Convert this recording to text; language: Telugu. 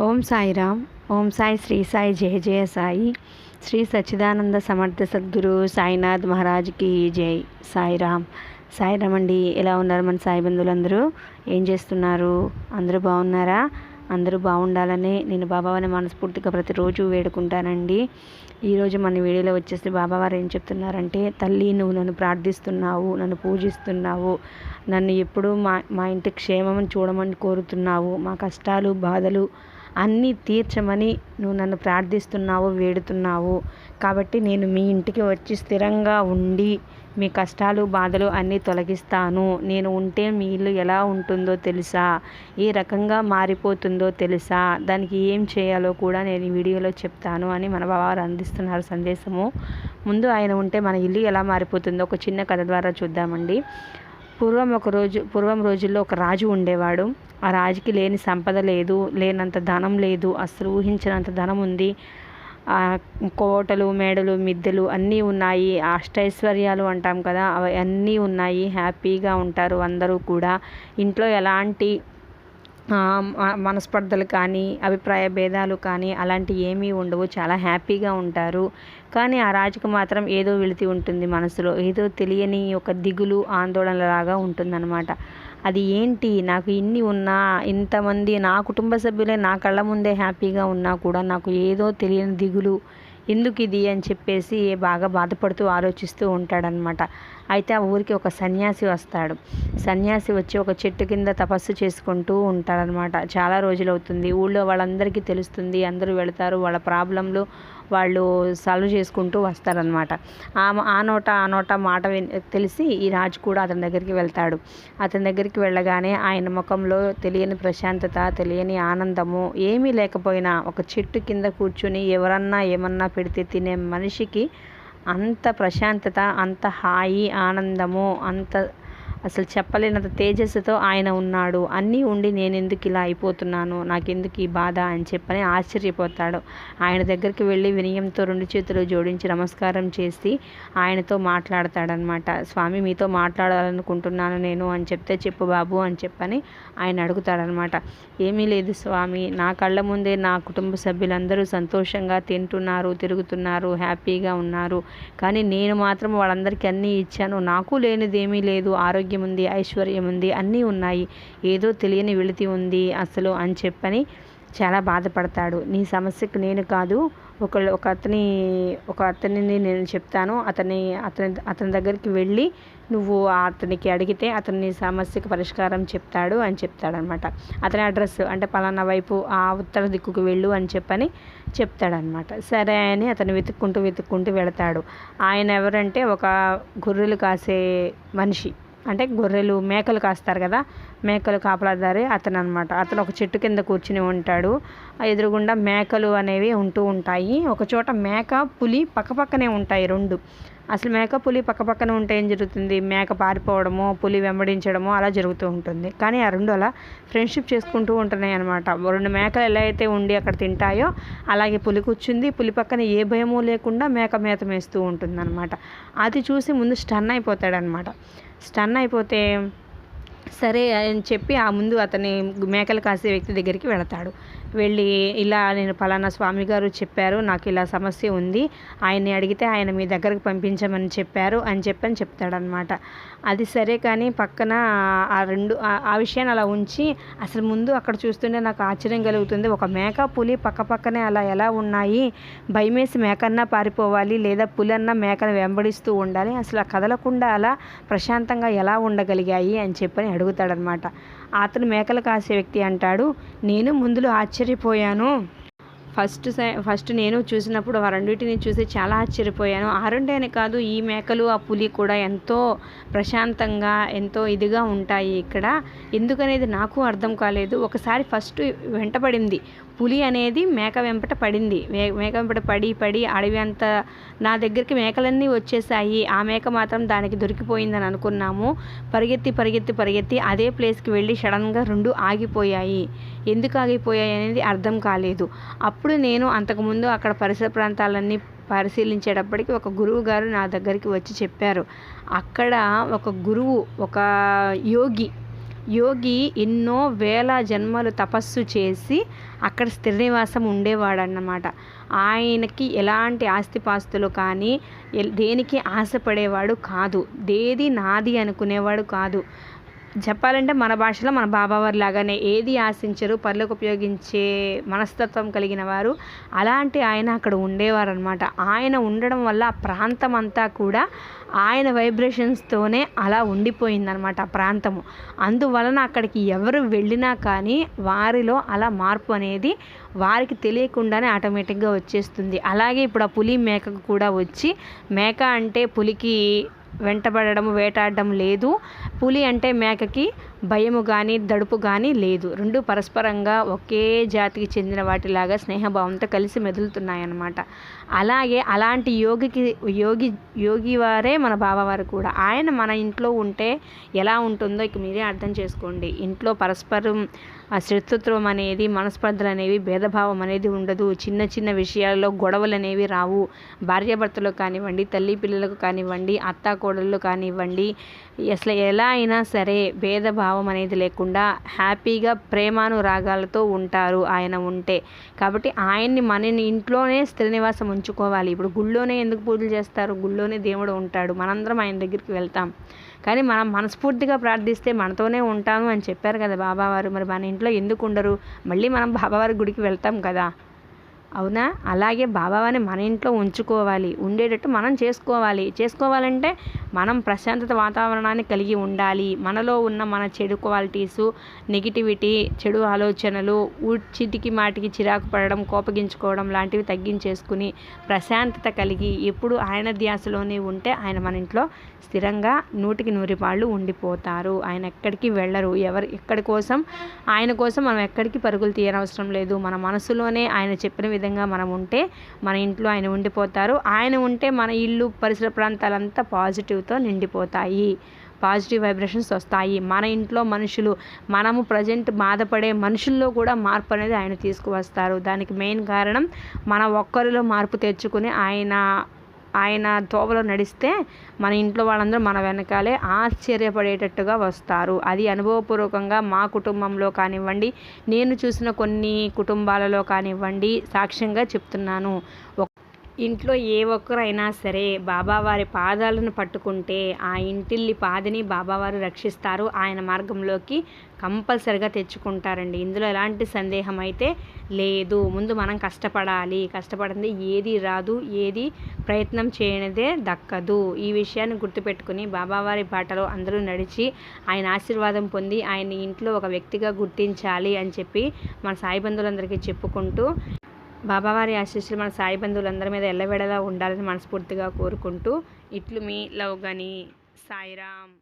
ఓం సాయిరామ్. ఓం సాయి శ్రీ సాయి జయ జయ సాయి. శ్రీ సచ్చిదానంద సమర్థ సద్గురు సాయినాథ్ మహారాజ్కి జై సాయిరామ్. సాయిరామ్ అండి ఎలా ఉన్నారు మన సాయి బంధువులందరూ? ఏం చేస్తున్నారు? అందరూ బాగున్నారా? అందరూ బాగుండాలని నేను బాబావారిని మనస్ఫూర్తిగా ప్రతిరోజు వేడుకుంటానండి. ఈరోజు మన వీడియోలో వచ్చేసి బాబావారు ఏం చెప్తున్నారంటే తల్లి నువ్వు నన్ను ప్రార్థిస్తున్నావు నన్ను పూజిస్తున్నావు నన్ను ఎప్పుడూ మా మా ఇంటి క్షేమం చూడమని కోరుతున్నావు మా కష్టాలు బాధలు అన్నీ తీర్చమని నువ్వు నన్ను ప్రార్థిస్తున్నావు వేడుతున్నావు. కాబట్టి నేను మీ ఇంటికి వచ్చి స్థిరంగా ఉండి మీ కష్టాలు బాధలు అన్నీ తొలగిస్తాను. నేను ఉంటే మీ ఇల్లు ఎలా ఉంటుందో తెలుసా? ఏ రకంగా మారిపోతుందో తెలుసా? దానికి ఏం చేయాలో కూడా నేను ఈ వీడియోలో చెప్తాను అని మన బావారు అందిస్తున్నారు సందేశము. ముందు ఆయన ఉంటే మన ఇల్లు ఎలా మారిపోతుందో ఒక చిన్న కథ ద్వారా చూద్దామండి. పూర్వం ఒక రోజు పూర్వం రోజుల్లో ఒక రాజు ఉండేవాడు. ఆ రాజుకి లేని సంపద లేదు లేనంత ధనం లేదు అసలు ఊహించినంత ధనం ఉంది. కోటలు మేడలు మిద్దెలు అన్నీ ఉన్నాయి. అష్టైశ్వర్యాలు అంటాం కదా అవి అన్నీ ఉన్నాయి. హ్యాపీగా ఉంటారు అందరూ కూడా. ఇంట్లో ఎలాంటి మనస్పర్ధలు కానీ అభిప్రాయ భేదాలు కానీ అలాంటి ఏమీ ఉండవు. చాలా హ్యాపీగా ఉంటారు. కానీ ఆ రాజుకు మాత్రం ఏదో వెళితి ఉంటుంది మనసులో. ఏదో తెలియని ఒక దిగులు ఆందోళనలాగా ఉంటుందన్నమాట. అది ఏంటి? నాకు ఇన్ని ఉన్నా ఇంతమంది నా కుటుంబ సభ్యులే నా కళ్ళ ముందే హ్యాపీగా ఉన్నా కూడా నాకు ఏదో తెలియని దిగులు ఎందుకు ఇది అని చెప్పేసి బాగా బాధపడుతూ ఆలోచిస్తూ ఉంటాడనమాట అయితే ఆ ఊరికి ఒక సన్యాసి వస్తాడు. సన్యాసి వచ్చి ఒక చెట్టు కింద తపస్సు చేసుకుంటూ ఉంటాడనమాట చాలా రోజులు అవుతుంది ఊళ్ళో వాళ్ళందరికీ తెలుస్తుంది. అందరూ వెళతారు. వాళ్ళ ప్రాబ్లంలు వాళ్ళు సాల్వ్ చేసుకుంటూ వస్తారనమాట ఆ ఆ నోట ఆ నోట మాట తెలిసి ఈ రాజు కూడా అతని దగ్గరికి వెళ్తాడు. అతని దగ్గరికి వెళ్ళగానే ఆయన ముఖంలో తెలియని ప్రశాంతత తెలియని ఆనందము ఏమీ లేకపోయినా ఒక చెట్టు కింద కూర్చుని ఎవరన్నా ఏమన్నా పెడితే తినే మనిషికి అంత ప్రశాంతత అంత హాయి ఆనందము అంత అసలు చెప్పలేనంత తేజస్సుతో ఆయన ఉన్నాడు. అన్నీ ఉండి నేను ఎందుకు ఇలా అయిపోతున్నాను నాకెందుకు ఈ బాధ అని చెప్పని ఆశ్చర్యపోతాడు. ఆయన దగ్గరికి వెళ్ళి వినయంతో రెండు చేతులు జోడించి నమస్కారం చేసి ఆయనతో మాట్లాడతాడనమాట. స్వామి మీతో మాట్లాడాలనుకుంటున్నాను నేను అని చెప్తే చెప్పు బాబు అని చెప్పని ఆయన అడుగుతాడనమాట. ఏమీ లేదు స్వామి నా కళ్ళ ముందే నా కుటుంబ సభ్యులందరూ సంతోషంగా తింటున్నారు తిరుగుతున్నారు హ్యాపీగా ఉన్నారు. కానీ నేను మాత్రం వాళ్ళందరికీ అన్నీ ఇచ్చాను. నాకు లేనిదేమీ లేదు. ఆరోగ్యం ఆరోగ్యం ఉంది ఐశ్వర్యం ఉంది అన్నీ ఉన్నాయి. ఏదో తెలియని వెళితి ఉంది అసలు అని చెప్పని చాలా బాధపడతాడు. నీ సమస్యకు నేను కాదు ఒక ఒక అతని ఒక అతనిని నేను చెప్తాను. అతని అతని అతని దగ్గరికి వెళ్ళి నువ్వు అతనికి అడిగితే అతని సమస్యకు పరిష్కారం చెప్తాడు అని చెప్తాడనమాట. అతని అడ్రస్ అంటే పలానా వైపు ఆ ఉత్తర దిక్కుకు వెళ్ళు అని చెప్పని చెప్తాడనమాట. సరే అని అతను వెతుక్కుంటూ వెతుక్కుంటూ వెళతాడు. ఆయన ఎవరంటే ఒక గొర్రెలు కాసే మనిషి. అంటే గొర్రెలు మేకలు కాస్తారు కదా మేకలు కాపలాదారి అతను అనమాట అతను ఒక చెట్టు కింద కూర్చుని ఉంటాడు. ఎదురుగుండా మేకలు అనేవి ఉంటూ ఉంటాయి. ఒక చోట మేక పులి పక్కపక్కనే ఉంటాయి రెండు. అసలు మేక పులి పక్కపక్కన ఉంటే ఏం జరుగుతుంది? మేక పారిపోవడము పులి వెంబడించడము అలా జరుగుతూ ఉంటుంది. కానీ ఆ రెండు అలా ఫ్రెండ్షిప్ చేసుకుంటూ ఉంటున్నాయి అనమాట రెండు మేకలు ఎలా అయితే ఉండి అక్కడ తింటాయో అలాగే పులి కూర్చుంది. పులి పక్కన ఏ భయము లేకుండా మేక మేత మేస్తూ ఉంటుంది అనమాట అది చూసి ముందు స్టన్ అయిపోతాడనమాట స్టన్ అయిపోతే సరే అని చెప్పి ఆ ముందు అతని మేకలు కాసే వ్యక్తి దగ్గరికి వెళతాడు. వెళ్ళి ఇలా నేను ఫలానా స్వామి గారు చెప్పారు నాకు ఇలా సమస్య ఉంది ఆయన్ని అడిగితే ఆయన మీ దగ్గరకు పంపించమని చెప్పారు అని చెప్పని చెప్తాడనమాట అది సరే కానీ పక్కన ఆ రెండు ఆ విషయాన్ని అలా ఉంచి అసలు ముందు అక్కడ చూస్తుంటే నాకు ఆశ్చర్యం కలుగుతుంది. ఒక మేక పులి పక్క పక్కనే అలా ఎలా ఉన్నాయి? భయమేసి మేకన్నా పారిపోవాలి లేదా పులి అన్న మేకను వెంబడిస్తూ ఉండాలి? అసలు కదలకుండా అలా ప్రశాంతంగా ఎలా ఉండగలిగాయి అని చెప్పని అడుగుతాడనమాట అతను మేకలు కాసే వ్యక్తి అంటాడు. నేను ముందులో ఆశ్చర్యపోయాను. ఫస్ట్ ఫస్ట్ నేను చూసినప్పుడు ఆ రెండింటిని చూసి చాలా ఆశ్చర్యపోయాను. ఆ రెండేనే కాదు ఈ మేకలు ఆ పులి కూడా ఎంతో ప్రశాంతంగా ఎంతో ఇదిగా ఉంటాయి ఇక్కడ. ఎందుకనేది నాకు అర్థం కాలేదు. ఒకసారి ఫస్ట్ వెంటపడింది. పులి అనేది మేక వెంపట పడింది. మేక వెంపట పడి పడి అడవి అంతా నా దగ్గరికి మేకలన్నీ వచ్చేసాయి. ఆ మేక మాత్రం దానికి దొరికిపోయిందని అనుకున్నాము. పరిగెత్తి పరిగెత్తి పరిగెత్తి అదే ప్లేస్కి వెళ్ళి సడన్గా రెండు ఆగిపోయాయి. ఎందుకు ఆగిపోయాయి అనేది అర్థం కాలేదు. అప్పుడు అప్పుడు నేను అంతకుముందు అక్కడ పరిసర ప్రాంతాలన్నీ పరిశీలించేటప్పటికి ఒక గురువు గారు నా దగ్గరికి వచ్చి చెప్పారు. అక్కడ ఒక గురువు ఒక యోగి యోగి ఎన్నో వేల జన్మలు తపస్సు చేసి అక్కడ స్థిర నివాసం ఉండేవాడన్నమాట. ఆయనకి ఎలాంటి ఆస్తిపాస్తులు కానీ దేనికి ఆశపడేవాడు కాదు. దేది నాది అనుకునేవాడు కాదు. చెప్పాలంటే మన భాషలో మన బాబావారి లాగానే ఏది ఆశించరు పనులకు ఉపయోగించే మనస్తత్వం కలిగిన వారు. అలాంటి ఆయన అక్కడ ఉండేవారు అనమాట ఆయన ఉండడం వల్ల ఆ ప్రాంతం అంతా కూడా ఆయన వైబ్రేషన్స్తోనే అలా ఉండిపోయిందనమాట ఆ ప్రాంతము. అందువలన అక్కడికి ఎవరు వెళ్ళినా కానీ వారిలో అలా మార్పు అనేది వారికి తెలియకుండానే ఆటోమేటిక్గా వచ్చేస్తుంది. అలాగే ఇప్పుడు ఆ పులి మేకకు కూడా వచ్చి మేక అంటే పులికి వెంటబడడం వేటాడడం లేదు. పులి అంటే మేకకి భయము కానీ దడుపు కానీ లేదు. రెండు పరస్పరంగా ఒకే జాతికి చెందిన వాటిలాగా స్నేహభావంతో కలిసి మెదులుతున్నాయన్నమాట. అలాగే అలాంటి యోగికి యోగి యోగి వారే మన బావవారు కూడా. ఆయన మన ఇంట్లో ఉంటే ఎలా ఉంటుందో ఇక మీరే అర్థం చేసుకోండి. ఇంట్లో పరస్పరం శత్రుత్వం అనేది మనస్పర్ధలు అనేవి భేదభావం అనేది ఉండదు. చిన్న చిన్న విషయాల్లో గొడవలు అనేవి రావు. భార్యాభర్తలు కానివ్వండి తల్లి పిల్లలకు కానివ్వండి అత్త కోడళ్ళు కానివ్వండి అసలు ఎలా అయినా సరే భేదభావం భావం అనేది లేకుండా హ్యాపీగా ప్రేమానురాగాలతో ఉంటారు ఆయన ఉంటే. కాబట్టి ఆయన్ని మన ఇంట్లోనే శ్రీనివాసం ఉంచుకోవాలి. ఇప్పుడు గుళ్ళోనే ఎందుకు పూజలు చేస్తారు? గుళ్ళోనే దేవుడు ఉంటాడు. మనందరం ఆయన దగ్గరికి వెళ్తాం. కానీ మనం మనస్ఫూర్తిగా ప్రార్థిస్తే మనతోనే ఉంటాను అని చెప్పారు కదా బాబావారు. మరి మన ఇంట్లో ఎందుకు ఉండరు? మళ్ళీ మనం బాబావారి గుడికి వెళ్తాం కదా. అవునా? అలాగే బాబావారిని మన ఇంట్లో ఉంచుకోవాలి. ఉండేటట్టు మనం చేసుకోవాలి. చేసుకోవాలంటే మనం ప్రశాంతత వాతావరణాన్ని కలిగి ఉండాలి. మనలో ఉన్న మన చెడు క్వాలిటీసు నెగిటివిటీ చెడు ఆలోచనలు ఊ- మాటికి చిరాకు పడడం కోపగించుకోవడం లాంటివి తగ్గించేసుకుని ప్రశాంతత కలిగి ఎప్పుడు ఆయన ధ్యాసలోనే ఉంటే ఆయన మన ఇంట్లో స్థిరంగా నూటికి నూరి పాళ్ళు ఉండిపోతారు. ఆయన ఎక్కడికి వెళ్ళరు. ఎవరు ఎక్కడి కోసం? ఆయన కోసం మనం ఎక్కడికి పరుగులు తీయనవసరం లేదు. మన మనసులోనే ఆయన చెప్పిన విధంగా మనం ఉంటే మన ఇంట్లో ఆయన ఉండిపోతారు. ఆయన ఉంటే మన ఇల్లు పరిసర ప్రాంతాలంతా పాజిటివ్తో నిండిపోతాయి. పాజిటివ్ వైబ్రేషన్స్ వస్తాయి. మన ఇంట్లో మనుషులు మనము ప్రజెంట్ బాధపడే మనుషుల్లో కూడా మార్పు అనేది ఆయన తీసుకువస్తారు. దానికి మెయిన్ కారణం మన ఒక్కరిలో మార్పు తెచ్చుకుని ఆయన ఆయన తోవలో నడిస్తే మన ఇంట్లో వాళ్ళందరూ మన వెనకాలే ఆశ్చర్యపడేటట్టుగా వస్తారు. అది అనుభవపూర్వకంగా మా కుటుంబంలో కానివ్వండి నేను చూసిన కొన్ని కుటుంబాలలో కానివ్వండి సాక్ష్యంగా చెప్తున్నాను. ఒక- ఇంట్లో ఏ ఒక్కరైనా సరే బాబావారి పాదాలను పట్టుకుంటే ఆ ఇంటిల్లి పాదిని బాబావారు రక్షిస్తారు. ఆయన మార్గంలోకి కంపల్సరిగా తెచ్చుకుంటారండి. ఇందులో ఎలాంటి సందేహం అయితే లేదు. ముందు మనం కష్టపడాలి. కష్టపడింది ఏది రాదు ఏది ప్రయత్నం చేయనిదే దక్కదు. ఈ విషయాన్ని గుర్తుపెట్టుకుని బాబావారి బాటలో అందరూ నడిచి ఆయన ఆశీర్వాదం పొంది ఆయన ఇంట్లో ఒక వ్యక్తిగా గుర్తించాలి అని చెప్పి మన సాయి బంధువులందరికీ చెప్పుకుంటూ బాబావారి ఆశీస్సులు మన సాయి బంధువులందరి మీద ఎల్లవేళలా ఉండాలని మనస్ఫూర్తిగా కోరుకుంటూ ఇట్లు మీ లవ్ గని సాయిరామ్.